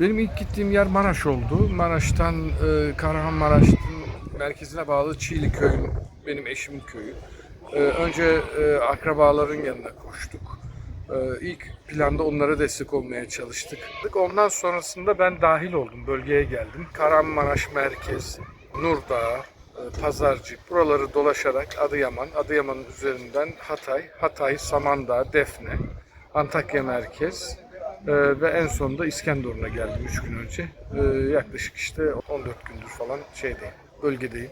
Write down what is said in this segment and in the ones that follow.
Benim ilk gittiğim yer Maraş oldu. Maraş'tan e, Kahramanmaraş'ın merkezine bağlı Çiğli köyü, benim eşimin köyü. E, önce e, akrabaların yanına koştuk. E, ilk planda onlara destek olmaya çalıştık. Ondan sonrasında ben dahil oldum, bölgeye geldim. Kahramanmaraş merkez, Nurdağ, e, Pazarcık buraları dolaşarak Adıyaman, Adıyaman'ın üzerinden Hatay, Hatay, Samandağ, Defne, Antakya merkez, ee, ve en sonunda İskenderun'a geldim 3 gün önce. Ee, yaklaşık işte 14 gündür falan şeydeyim, bölgedeyim.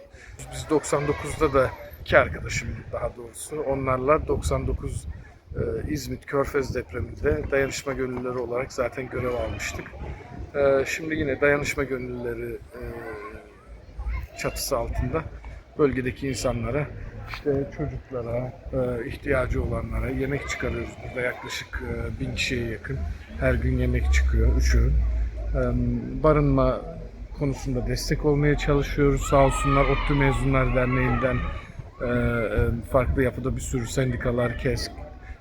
Biz 99'da da iki arkadaşım daha doğrusu onlarla 99 e, İzmit Körfez depreminde dayanışma gönüllüleri olarak zaten görev almıştık. Ee, şimdi yine dayanışma gönüllüleri e, çatısı altında bölgedeki insanlara işte çocuklara, e, ihtiyacı olanlara yemek çıkarıyoruz. Burada yaklaşık e, bin kişiye yakın her gün yemek çıkıyor, üç ürün. E, barınma konusunda destek olmaya çalışıyoruz. Sağ olsunlar ODTÜ Mezunlar Derneği'nden farklı yapıda bir sürü sendikalar, KESK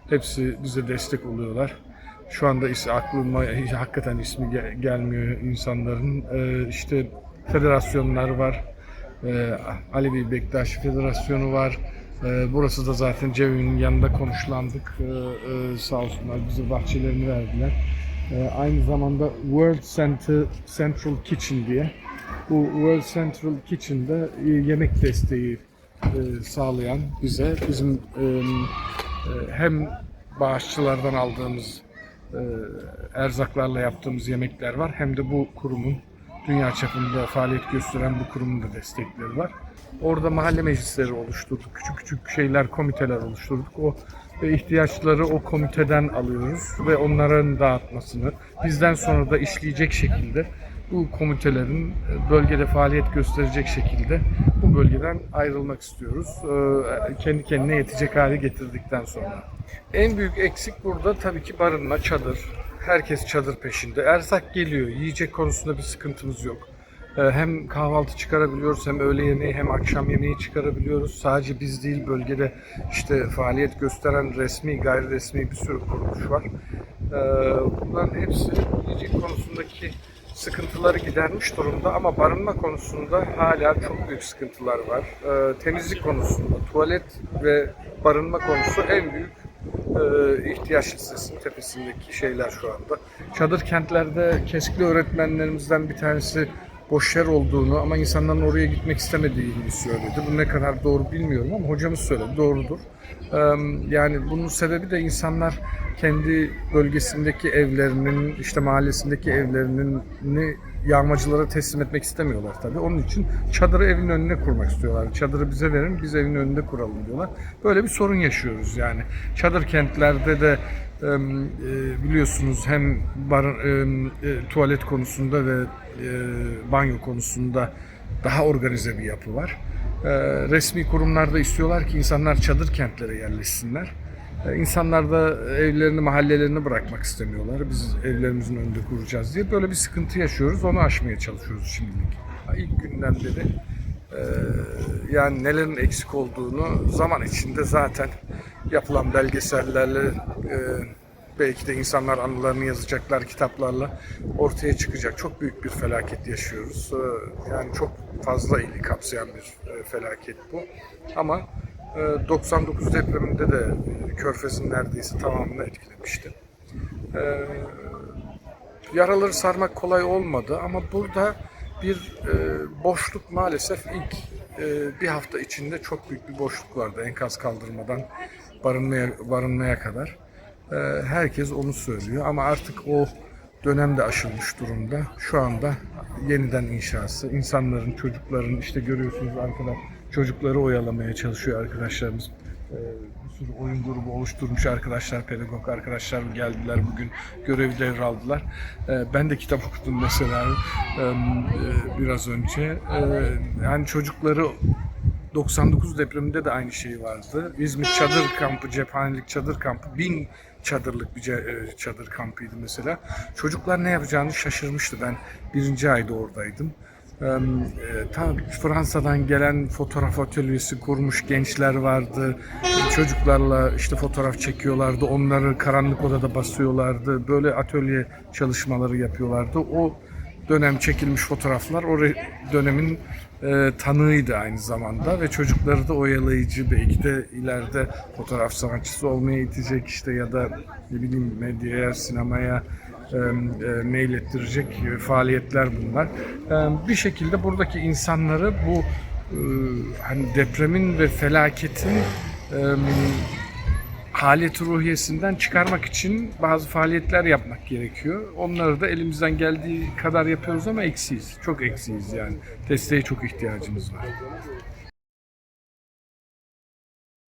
hepsi bize destek oluyorlar. Şu anda is aklıma hakikaten ismi gel- gelmiyor insanların. E, işte federasyonlar var. E, Alevi Bektaş Federasyonu var. E, burası da zaten Cevi'nin yanında konuşlandık. E, e, sağ olsunlar bize bahçelerini verdiler. E, aynı zamanda World Center, Central Kitchen diye. Bu World Central Kitchen'da e, yemek desteği e, sağlayan bize bizim e, hem bağışçılardan aldığımız e, erzaklarla yaptığımız yemekler var hem de bu kurumun dünya çapında faaliyet gösteren bu kurumun da destekleri var. Orada mahalle meclisleri oluşturduk. Küçük küçük şeyler, komiteler oluşturduk. O ve ihtiyaçları o komiteden alıyoruz ve onların dağıtmasını bizden sonra da işleyecek şekilde bu komitelerin e, bölgede faaliyet gösterecek şekilde bu bölgeden ayrılmak istiyoruz. Ee, Kendi kendine yetecek hale getirdikten sonra. En büyük eksik burada tabii ki barınma, çadır. Herkes çadır peşinde. Erzak geliyor. Yiyecek konusunda bir sıkıntımız yok. Ee, Hem kahvaltı çıkarabiliyoruz hem öğle yemeği hem akşam yemeği çıkarabiliyoruz. Sadece biz değil bölgede işte faaliyet gösteren resmi gayri resmi bir sürü kuruluş var. Bunların hepsi yiyecek konusundaki sıkıntıları gidermiş durumda ama barınma konusunda hala çok büyük sıkıntılar var. Ee, temizlik konusunda tuvalet ve barınma konusu en büyük e, ihtiyaç listesinin tepesindeki şeyler şu anda. Çadır kentlerde keskili öğretmenlerimizden bir tanesi boş yer olduğunu ama insanların oraya gitmek istemediğini söyledi. Bu ne kadar doğru bilmiyorum ama hocamız söyledi. Doğrudur. Yani bunun sebebi de insanlar kendi bölgesindeki evlerinin, işte mahallesindeki evlerinin ni yağmacılara teslim etmek istemiyorlar tabii. Onun için çadırı evin önüne kurmak istiyorlar. Çadırı bize verin, biz evin önünde kuralım diyorlar. Böyle bir sorun yaşıyoruz yani. Çadır kentlerde de biliyorsunuz hem bar, tuvalet konusunda ve e, banyo konusunda daha organize bir yapı var. E, resmi kurumlar da istiyorlar ki insanlar çadır kentlere yerleşsinler. E, İnsanlar da evlerini, mahallelerini bırakmak istemiyorlar. Biz evlerimizin önünde kuracağız diye böyle bir sıkıntı yaşıyoruz. Onu aşmaya çalışıyoruz şimdilik. İlk günden beri e, yani nelerin eksik olduğunu zaman içinde zaten yapılan belgesellerle e, belki de insanlar anılarını yazacaklar kitaplarla ortaya çıkacak. Çok büyük bir felaket yaşıyoruz. E, Yani çok fazla ili kapsayan bir e, felaket bu. Ama e, 99 depreminde de e, Körfez'in neredeyse tamamını etkilemişti. E, Yaraları sarmak kolay olmadı ama burada bir e, boşluk maalesef ilk e, bir hafta içinde çok büyük bir boşluk vardı enkaz kaldırmadan barınmaya barınmaya kadar. E, herkes onu söylüyor ama artık o dönem de aşılmış durumda. Şu anda yeniden inşası, insanların, çocukların işte görüyorsunuz arkada çocukları oyalamaya çalışıyor arkadaşlarımız. E, bir sürü oyun grubu oluşturmuş arkadaşlar, pedagog arkadaşlar geldiler bugün görevi devraldılar. E, ben de kitap okudum mesela e, biraz önce. Yani çocukları 99 depreminde de aynı şey vardı. İzmir çadır kampı, cephanelik çadır kampı, bin çadırlık bir e, çadır kampıydı mesela. Çocuklar ne yapacağını şaşırmıştı. Ben birinci ayda oradaydım. e, ta Fransa'dan gelen fotoğraf atölyesi kurmuş gençler vardı. Çocuklarla işte fotoğraf çekiyorlardı. Onları karanlık odada basıyorlardı. Böyle atölye çalışmaları yapıyorlardı. O dönem çekilmiş fotoğraflar o dönemin e, tanığıydı aynı zamanda ve çocukları da oyalayıcı belki de ileride fotoğraf sanatçısı olmaya itecek işte ya da ne bileyim medyaya, sinemaya e, e, meylettirecek e, faaliyetler bunlar. E, bir şekilde buradaki insanları bu e, hani depremin ve felaketin e, halet ruhiyesinden çıkarmak için bazı faaliyetler yapmak gerekiyor. Onları da elimizden geldiği kadar yapıyoruz ama eksiyiz. Çok eksiyiz yani. Desteğe çok ihtiyacımız var.